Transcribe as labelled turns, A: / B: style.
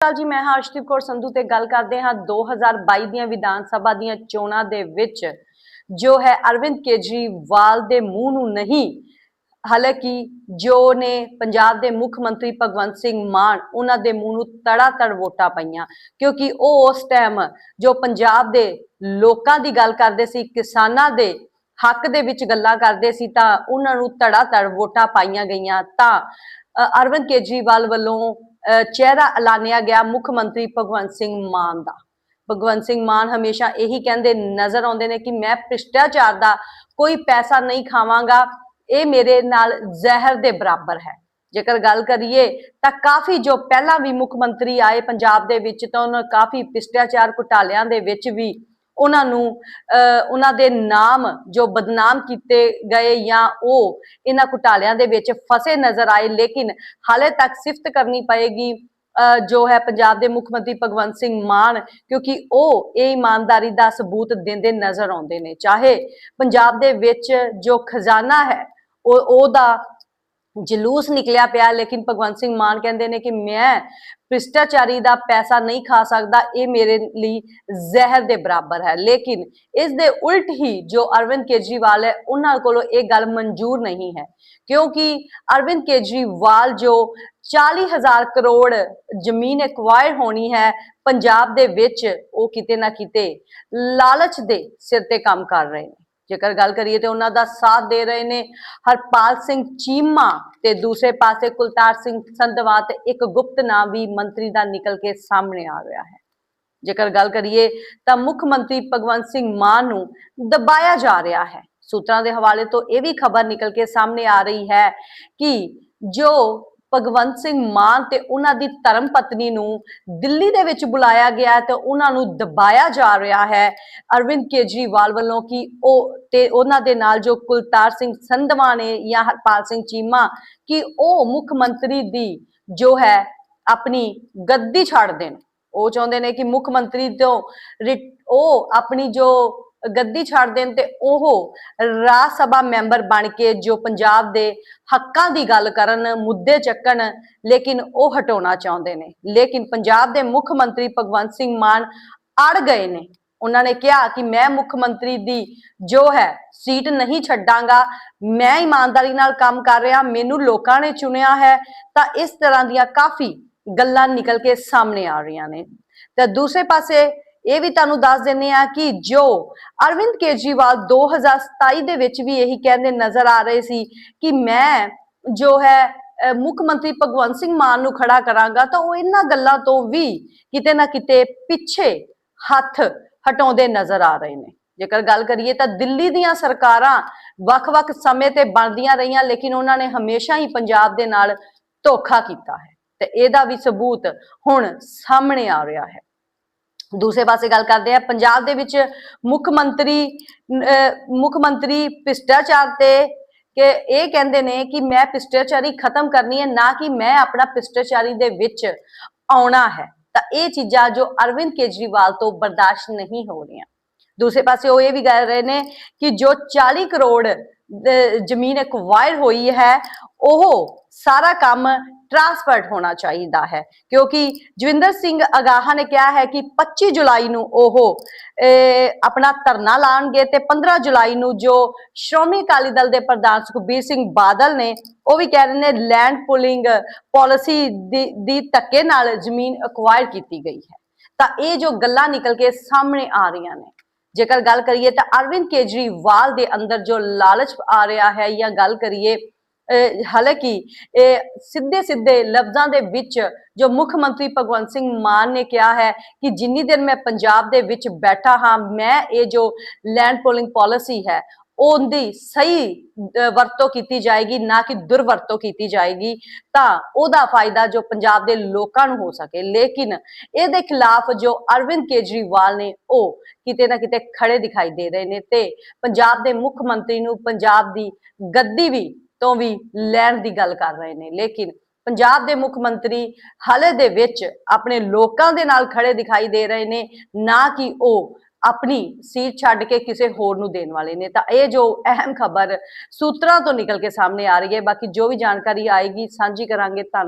A: ਸਤਿ ਜੀ, ਮੈਂ ਹਰਸ਼ਦੀਪ ਕੌਰ ਸੰਧੂ ਤੇ ਗੱਲ ਕਰਦੇ ਹਾਂ 2022 ਦੀਆਂ ਵਿਧਾਨ ਸਭਾ ਦੀਆਂ ਚੋਣਾਂ ਦੇ ਵਿੱਚ, ਜੋ ਹੈ ਅਰਵਿੰਦ ਕੇਜਰੀਵਾਲ ਦੇ ਮੂੰਹ ਨੂੰ ਨਹੀਂ, ਹਾਲਾਂਕਿ ਜੋ ਨੇ ਪੰਜਾਬ ਦੇ ਮੁੱਖ ਮੰਤਰੀ ਭਗਵੰਤ ਸਿੰਘ ਮਾਨ ਉਹਨਾਂ ਦੇ ਮੂੰਹ ਨੂੰ ਤੜਾ ਤੜ ਵੋਟਾਂ ਪਈਆਂ, ਕਿਉਂਕਿ ਉਹ ਉਸ ਟਾਈਮ ਜੋ ਪੰਜਾਬ ਦੇ ਲੋਕਾਂ ਦੀ ਗੱਲ ਕਰਦੇ ਸੀ, ਕਿਸਾਨਾਂ ਦੇ ਹੱਕ ਦੇ ਵਿੱਚ ਗੱਲਾਂ ਕਰਦੇ ਸੀ, ਤਾਂ ਉਹਨਾਂ ਨੂੰ ਤੜਾ ਤੜ ਵੋਟਾਂ ਪਾਈਆਂ ਗਈਆਂ, ਤਾਂ ਅਰਵਿੰਦ ਕੇਜਰੀਵਾਲ ਵੱਲੋਂ ਚਿਹਰਾ ਐਲਾਨਿਆ ਗਿਆ ਮੁੱਖ ਮੰਤਰੀ ਭਗਵੰਤ ਸਿੰਘ ਮਾਨ ਦਾ। ਭਗਵੰਤ ਸਿੰਘ ਮਾਨ ਹਮੇਸ਼ਾ ਇਹੀ ਕਹਿੰਦੇ ਨਜ਼ਰ ਆਉਂਦੇ ਨੇ ਕਿ ਮੈਂ ਭ੍ਰਿਸ਼ਟਾਚਾਰ ਦਾ ਕੋਈ ਪੈਸਾ ਨਹੀਂ ਖਾਵਾਂਗਾ, ਇਹ ਮੇਰੇ ਨਾਲ ਜ਼ਹਿਰ ਦੇ ਬਰਾਬਰ ਹੈ। ਜੇਕਰ ਗੱਲ ਕਰੀਏ ਤਾਂ ਕਾਫੀ ਜੋ ਪਹਿਲਾਂ ਵੀ ਮੁੱਖ ਮੰਤਰੀ ਆਏ ਪੰਜਾਬ ਦੇ ਵਿੱਚ ਤਾਂ ਉਹਨਾਂ ਕਾਫੀ ਭ੍ਰਿਸ਼ਟਾਚਾਰ ਘੁਟਾਲਿਆਂ ਦੇ ਵਿੱਚ ਵੀ ਉਹਨਾਂ ਨੂੰ ਉਹਨਾਂ ਦੇ ਨਾਮ ਜੋ ਬਦਨਾਮ ਕੀਤੇ ਗਏ ਜਾਂ ਉਹ ਇਹਨਾਂ ਘੁਟਾਲਿਆਂ ਦੇ ਵਿੱਚ ਫਸੇ ਨਜ਼ਰ ਆਏ ਲੇਕਿਨ ਹਾਲੇ ਤੱਕ ਸਿਫਤ ਕਰਨੀ ਪਏਗੀ ਅਹ, ਜੋ ਹੈ ਪੰਜਾਬ ਦੇ ਮੁੱਖ ਮੰਤਰੀ ਭਗਵੰਤ ਸਿੰਘ ਮਾਨ ਕਿਉਂਕਿ ਉਹ ਇਹ ਇਮਾਨਦਾਰੀ ਦਾ ਸਬੂਤ ਦਿੰਦੇ ਨਜ਼ਰ ਆਉਂਦੇ ਨੇ। ਚਾਹੇ ਪੰਜਾਬ ਦੇ ਵਿੱਚ ਜੋ ਖਜ਼ਾਨਾ ਹੈ ਉਹ ਉਹਦਾ ਜਲੂਸ ਨਿਕਲਿਆ ਪਿਆ, ਲੇਕਿਨ ਭਗਵੰਤ ਸਿੰਘ ਮਾਨ ਕਹਿੰਦੇ ਨੇ ਕਿ ਮੈਂ ਭ੍ਰਿਸ਼ਟਾਚਾਰੀ ਦਾ ਪੈਸਾ ਨਹੀਂ ਖਾ ਸਕਦਾ, ਇਹ ਮੇਰੇ ਲਈ ਜ਼ਹਿਰ ਦੇ ਬਰਾਬਰ ਹੈ। ਲੇਕਿਨ ਇਸ ਦੇ ਉਲਟ ਹੀ ਜੋ ਅਰਵਿੰਦ ਕੇਜਰੀਵਾਲ ਹੈ, ਉਹਨਾਂ ਕੋਲੋਂ ਇਹ ਗੱਲ ਮਨਜ਼ੂਰ ਨਹੀਂ ਹੈ। ਕਿਉਂਕਿ ਅਰਵਿੰਦ ਕੇਜਰੀਵਾਲ ਜੋ 40000 ਕਰੋੜ ਜ਼ਮੀਨ ਐਕਵਾਇਰ ਹੋਣੀ ਹੈ, ਪੰਜਾਬ ਦੇ ਵਿੱਚ ਉਹ ਕਿਤੇ ਨਾ ਕਿਤੇ ਲਾਲਚ ਦੇ ਸਿਰ ਤੇ ਕੰਮ ਕਰ ਰਹੇ ਨੇ। ਜੇਕਰ ਗੱਲ ਕਰੀਏ ਤੇ ਉਹਨਾਂ ਦਾ ਸਾਥ ਦੇ ਰਹੇ ਨੇ ਹਰਪਾਲ ਸਿੰਘ ਚੀਮਾ ਤੇ ਦੂਸਰੇ ਪਾਸੇ ਕੁਲਤਾਰ ਸਿੰਘ ਸੰਧਵਾ ਤੇ ਇੱਕ ਗੁਪਤ ਨਾਮ ਵੀ ਮੰਤਰੀ ਦਾ ਨਿਕਲ ਕੇ ਸਾਹਮਣੇ ਆ ਰਿਹਾ ਹੈ। ਜੇਕਰ ਗੱਲ ਕਰੀਏ ਤਾਂ ਮੁੱਖ ਮੰਤਰੀ ਭਗਵੰਤ ਸਿੰਘ ਮਾਨ ਨੂੰ ਦਬਾਇਆ ਜਾ ਰਿਹਾ ਹੈ। ਸੂਤਰਾਂ ਦੇ ਹਵਾਲੇ ਤੋਂ ਇਹ ਵੀ ਖਬਰ ਨਿਕਲ ਕੇ ਸਾਹਮਣੇ ਆ ਰਹੀ ਹੈ ਕਿ ਜੋ ਭਗਵੰਤ ਸਿੰਘ ਮਾਨ ਤੇ ਉਹਨਾਂ ਦੀ ਧਰਮ ਪਤਨੀ ਨੂੰ ਦਿੱਲੀ ਦੇ ਵਿੱਚ ਬੁਲਾਇਆ ਗਿਆ ਤੇ ਉਹਨਾਂ ਨੂੰ ਦਬਾਇਆ ਜਾ ਰਿਹਾ ਹੈ। ਅਰਵਿੰਦ ਕੇਜਰੀਵਾਲ ਵੱਲੋਂ ਕਿ ਉਹ ਤੇ ਉਹਨਾਂ ਦੇ ਨਾਲ ਜੋ ਕੁਲਤਾਰ ਸਿੰਘ ਸੰਧਵਾ ਨੇ ਜਾਂ ਹਰਪਾਲ ਸਿੰਘ ਚੀਮਾ ਕਿ ਉਹ ਮੁੱਖ ਮੰਤਰੀ ਦੀ ਜੋ ਹੈ ਆਪਣੀ ਗੱਦੀ ਛੱਡ ਦੇਣ। ਉਹ ਚਾਹੁੰਦੇ ਨੇ ਕਿ ਮੁੱਖ ਮੰਤਰੀ ਤੋਂ ਰਿਟ- ਉਹ ਆਪਣੀ ਜੋ ਗੱਦੀ ਛੱਡ ਦੇਣ ਤੇ ਉਹ ਰਾਜ ਸਭਾ ਮੈਂਬਰ ਬਣ ਕੇ ਜੋ ਪੰਜਾਬ ਦੇ ਹੱਕਾਂ ਦੀ ਗੱਲ ਕਰਨ, ਮੁੱਦੇ ਚੱਕਣ, ਲੇਕਿਨ ਉਹ ਹਟਾਉਣਾ ਚਾਹੁੰਦੇ ਨੇ। ਲੇਕਿਨ ਪੰਜਾਬ ਦੇ ਮੁੱਖ ਮੰਤਰੀ ਭਗਵੰਤ ਸਿੰਘ ਮਾਨ ਅੜ ਗਏ ਨੇ। ਉਹਨਾਂ ਨੇ ਕਿਹਾ ਕਿ ਮੈਂ ਮੁੱਖ ਮੰਤਰੀ ਦੀ ਜੋ ਹੈ, ਸੀਟ ਨਹੀਂ ਛੱਡਾਂਗਾ। ਮੈਂ ਇਮਾਨਦਾਰੀ ਨਾਲ ਕੰਮ ਕਰ ਰਿਹਾ, ਮੈਨੂੰ ਲੋਕਾਂ ਨੇ ਚੁਣਿਆ ਹੈ। ਤਾਂ ਇਸ ਤਰ੍ਹਾਂ ਦੀਆਂ ਕਾਫੀ ਗੱਲਾਂ ਨਿਕਲ ਕੇ ਸਾਹਮਣੇ ਆ ਰਹੀਆਂ ਨੇ। ਤੇ ਦੂਸਰੇ ਪਾਸੇ ਇਹ ਵੀ ਤੁਹਾਨੂੰ ਦੱਸ ਦਿੰਨੇ ਆ ਕਿ ਜੋ ਅਰਵਿੰਦ ਕੇਜਰੀਵਾਲ 2027 ਦੇ ਵਿੱਚ ਵੀ ਇਹੀ ਕਹਿੰਦੇ ਨਜ਼ਰ ਆ ਰਹੇ ਸੀ ਕਿ ਮੈਂ ਜੋ ਹੈ ਮੁੱਖ ਮੰਤਰੀ ਭਗਵੰਤ ਸਿੰਘ ਮਾਨ ਨੂੰ ਖੜਾ ਕਰਾਂਗਾ, ਤਾਂ ਉਹ ਇਹਨਾਂ ਗੱਲਾਂ ਤੋਂ ਵੀ ਕਿਤੇ ਨਾ ਕਿਤੇ ਪਿੱਛੇ ਹੱਥ ਹਟਾਉਂਦੇ ਨਜ਼ਰ ਆ ਰਹੇ ਨੇ। ਜੇਕਰ ਗੱਲ ਕਰੀਏ ਤਾਂ ਦਿੱਲੀ ਦੀਆਂ ਸਰਕਾਰਾਂ ਵੱਖ-ਵੱਖ ਸਮੇਂ ਤੇ ਬਣਦੀਆਂ ਰਹੀਆਂ, ਲੇਕਿਨ ਉਹਨਾਂ ਨੇ ਹਮੇਸ਼ਾ ਹੀ ਪੰਜਾਬ ਦੇ ਨਾਲ ਧੋਖਾ ਕੀਤਾ ਹੈ। ਤੇ ਇਹਦਾ ਵੀ ਸਬੂਤ ਹੁਣ ਸਾਹਮਣੇ ਆ ਰਿਹਾ ਹੈ। ਦੂਸਰੇ ਪਾਸੇ ਗੱਲ ਕਰਦੇ ਆ ਪੰਜਾਬ ਦੇ ਵਿੱਚ ਮੁੱਖ ਮੰਤਰੀ ਮੁੱਖ ਮੰਤਰੀ ਭ੍ਰਿਸ਼ਟਾਚਾਰ ਤੇ ਕਿ ਇਹ ਕਹਿੰਦੇ ਨੇ ਕਿ ਮੈਂ ਭ੍ਰਿਸ਼ਟਾਚਾਰੀ ਖਤਮ ਕਰਨੀ ਹੈ ਨਾ ਕਿ ਮੈਂ ਆਪਣਾ ਭ੍ਰਿਸ਼ਟਾਚਾਰੀ ਦੇ ਵਿੱਚ ਆਉਣਾ ਹੈ। ਤਾਂ ਇਹ ਚੀਜ਼ਾਂ ਜੋ ਅਰਵਿੰਦ ਕੇਜਰੀਵਾਲ ਤੋਂ ਬਰਦਾਸ਼ਤ ਨਹੀਂ ਹੋ ਰਹੀਆਂ। ਦੂਸਰੇ ਪਾਸੇ ਉਹ ਇਹ ਵੀ ਕਹਿ ਰਹੇ ਨੇ ਕਿ ਜੋ 40 ਕਰੋੜ ਅਹ, ਜ਼ਮੀਨ ਐਕਵਾਇਰ ਹੋਈ ਹੈ ਉਹ ਸਾਰਾ ਕੰਮ ਟ੍ਰਾਂਸਫਰਡ ਹੋਣਾ ਚਾਹੀਦਾ ਹੈ। ਕਿਉਂਕਿ ਜਵਿੰਦਰ ਸਿੰਘ ਅਗਾਹਾ ਨੇ ਕਿਹਾ ਹੈ ਕਿ 25 ਜੁਲਾਈ ਨੂੰ ਉਹ ਆਪਣਾ ਧਰਨਾ ਲਾਣਗੇ ਤੇ 15 ਜੁਲਾਈ ਨੂੰ ਜੋ ਸ਼੍ਰੋਮਣੀ ਅਕਾਲੀ ਦਲ ਦੇ ਪ੍ਰਧਾਨ ਸੁਖਬੀਰ ਸਿੰਘ ਬਾਦਲ ਨੇ, ਉਹ ਵੀ ਕਹਿ ਰਹੇ ਨੇ ਲੈਂਡ ਪੁਲਿੰਗ ਪਾਲਿਸੀ ਦੀ ਦੀ ਧੱਕੇ ਨਾਲ ਜ਼ਮੀਨ ਅਕਵਾਇਰ ਕੀਤੀ ਗਈ ਹੈ। ਤਾਂ ਇਹ ਜੋ ਗੱਲਾਂ ਨਿਕਲ ਕੇ ਸਾਹਮਣੇ ਆ ਰਹੀਆਂ ਨੇ, ਜੇਕਰ ਗੱਲ ਕਰੀਏ ਤਾਂ ਅਰਵਿੰਦ ਕੇਜਰੀਵਾਲ ਦੇ ਅੰਦਰ ਜੋ ਲਾਲਚ ਆ ਰਿਹਾ ਹੈ ਜਾਂ ਗੱਲ ਕਰੀਏ ਹਾਲਾਂਕਿ ਇਹ ਸਿੱਧੇ ਸਿੱਧੇ ਲਫ਼ਜ਼ਾਂ ਦੇ ਵਿੱਚ ਜੋ ਮੁੱਖ ਮੰਤਰੀ ਭਗਵੰਤ ਸਿੰਘ ਮਾਨ ਨੇ ਕਿਹਾ ਹੈ ਕਿ ਜਿੰਨੀ ਦੇਰ ਮੈਂ ਪੰਜਾਬ ਦੇ ਵਿੱਚ ਬੈਠਾ ਹਾਂ, ਮੈਂ ਇਹ ਜੋ ਲੈਂਡ ਪੋਲਿੰਗ ਪਾਲਿਸੀ ਹੈ, ਉਹਦੀ ਸਹੀ ਵਰਤੋਂ ਕੀਤੀ ਜਾਏਗੀ, ਨਾ ਕਿ ਦੁਰਵਰਤੋਂ ਕੀਤੀ ਜਾਏਗੀ, ਤਾਂ ਉਹਦਾ ਫਾਇਦਾ ਜੋ ਪੰਜਾਬ ਦੇ ਲੋਕਾਂ ਨੂੰ ਹੋ ਸਕੇ। ਲੇਕਿਨ ਇਹਦੇ ਖਿਲਾਫ ਜੋ ਅਰਵਿੰਦ ਕੇਜਰੀਵਾਲ ਨੇ ਉਹ ਕਿਤੇ ਨਾ ਕਿਤੇ ਖੜੇ ਦਿਖਾਈ ਦੇ ਰਹੇ ਨੇ ਤੇ ਪੰਜਾਬ ਦੇ ਮੁੱਖ ਮੰਤਰੀ ਨੂੰ ਪੰਜਾਬ ਦੀ ਗੱਦੀ ਵੀ ਤੋਂ ਵੀ ਲੈਣ ਦੀ ਗੱਲ ਕਰ ਰਹੇ ਨੇ। ਲੇਕਿਨ ਪੰਜਾਬ ਦੇ ਮੁੱਖ ਮੰਤਰੀ ਹਾਲੇ ਦੇ ਵਿੱਚ ਆਪਣੇ ਲੋਕਾਂ ਦੇ ਨਾਲ ਖੜੇ ਦਿਖਾਈ ਦੇ ਰਹੇ ਨੇ, ਨਾ ਕਿ ਉਹ ਆਪਣੀ ਸੀਟ ਛੱਡ ਕੇ ਕਿਸੇ ਹੋਰ ਨੂੰ ਦੇਣ ਵਾਲੇ ਨੇ। ਤਾਂ ਇਹ ਜੋ ਅਹਿਮ ਖਬਰ ਸੂਤਰਾਂ ਤੋਂ ਨਿਕਲ ਕੇ ਸਾਹਮਣੇ ਆ ਰਹੀ ਹੈ। ਬਾਕੀ ਜੋ ਵੀ ਜਾਣਕਾਰੀ ਆਏਗੀ, ਸਾਂਝੀ ਕਰਾਂਗੇ। ਧੰਨਵਾਦ।